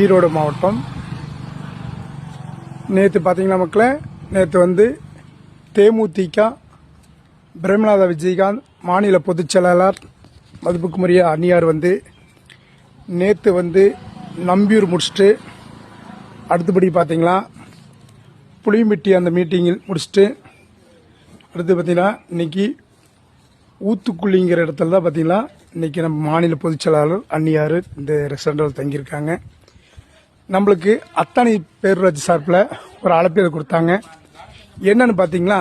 ஈரோடு மாவட்டம். நேற்று பார்த்தீங்கன்னா மக்களே? நேற்று வந்து தேமுதிக பிரேமநாத விஜயகாந்த் மாநில பொதுச் செயலாளர் மதிப்புக்குரிய அன்னியார் வந்து நேற்று வந்து நம்பியூர் முடிச்சுட்டு அடுத்தபடி பார்த்தீங்களா புளியம்பட்டி அந்த மீட்டிங்கில் முடிச்சுட்டு அடுத்து பார்த்தீங்கன்னா இன்னைக்கு ஊத்துக்குழிங்கிற இடத்துல தான் பார்த்தீங்கன்னா இன்னைக்கு நம்ம மாநில பொதுச்செயலாளர் அன்னியார் இந்த ரெஸ்டாரண்டில் தங்கியிருக்காங்க. நம்மளுக்கு அத்தனை பேரூராட்சி சார்பில் ஒரு அழைப்பேர் கொடுத்தாங்க. என்னன்னு பார்த்தீங்களா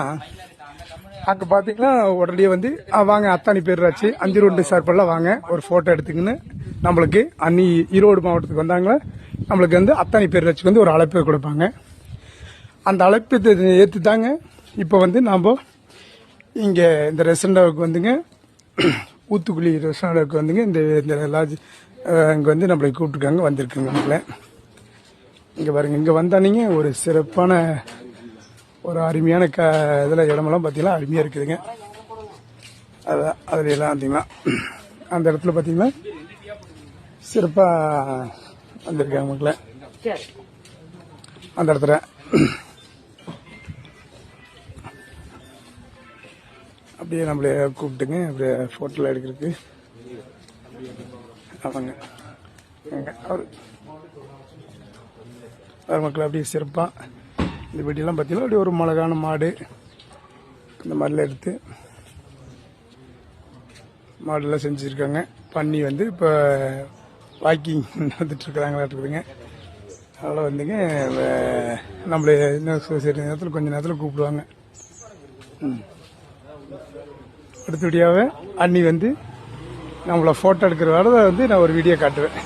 அங்கே பார்த்தீங்கன்னா உடனே வந்து வாங்க அத்தானி பேரூராட்சி அஞ்சு ரோடு சார்பெல்லாம் வாங்க ஒரு ஃபோட்டோ எடுத்துக்கின்னு. நம்மளுக்கு அன்னி ஈரோடு மாவட்டத்துக்கு வந்தாங்களே? நம்மளுக்கு வந்து அத்தானி பேரூராட்சிக்கு வந்து ஒரு அழைப்பு கொடுப்பாங்க. அந்த அழைப்பு ஏற்று தாங்க இப்போ வந்து நாம் இங்கே இந்த ரெஸ்டாரண்ட்டுக்கு வந்துங்க. ஊத்துக்குழி ரெஸ்டாரண்ட்டுக்கு வந்துங்க இந்த இந்த லாட்ஜ் இங்கே வந்து நம்மளை கூப்பிட்டுருக்காங்க வந்திருக்குங்க நம்மள இங்கே பாருங்க இங்கே வந்தானீங்க ஒரு சிறப்பான ஒரு அருமையான க இதில் இடமெல்லாம் பார்த்தீங்கன்னா அருமையாக இருக்குதுங்க. அதான் அதில் எல்லாம் பார்த்தீங்கன்னா அந்த இடத்துல பார்த்தீங்கன்னா சிறப்பாக வந்திருக்காங்க மக்களை அந்த இடத்துல. அப்படியே நம்மளே கூப்பிட்டுங்க அப்படியே ஃபோட்டோலாம் எடுக்கிறதுக்கு. ஆமாங்க. அவர் அவர் மக்கள் அப்படியே சிறப்பாக இந்த வீட்டிலாம் பார்த்தீங்கன்னா அப்படியே ஒரு மிளகான மாடு இந்த மாதிரிலாம் எடுத்து மாடெல்லாம் செஞ்சுருக்காங்க. பண்ணி வந்து இப்போ வாக்கிங் நடந்துட்டுருக்குறாங்களா இருக்குதுங்க. அதனால் வந்துங்க நம்மளே இன்னும் சரி நேரத்தில் கொஞ்ச நேரத்தில் கூப்பிடுவாங்க. அடுத்த வீடியோவை அண்ணி வந்து நம்மளை ஃபோட்டோ எடுக்கிற வரை வந்து நான் ஒரு வீடியோ காட்டுவேன்.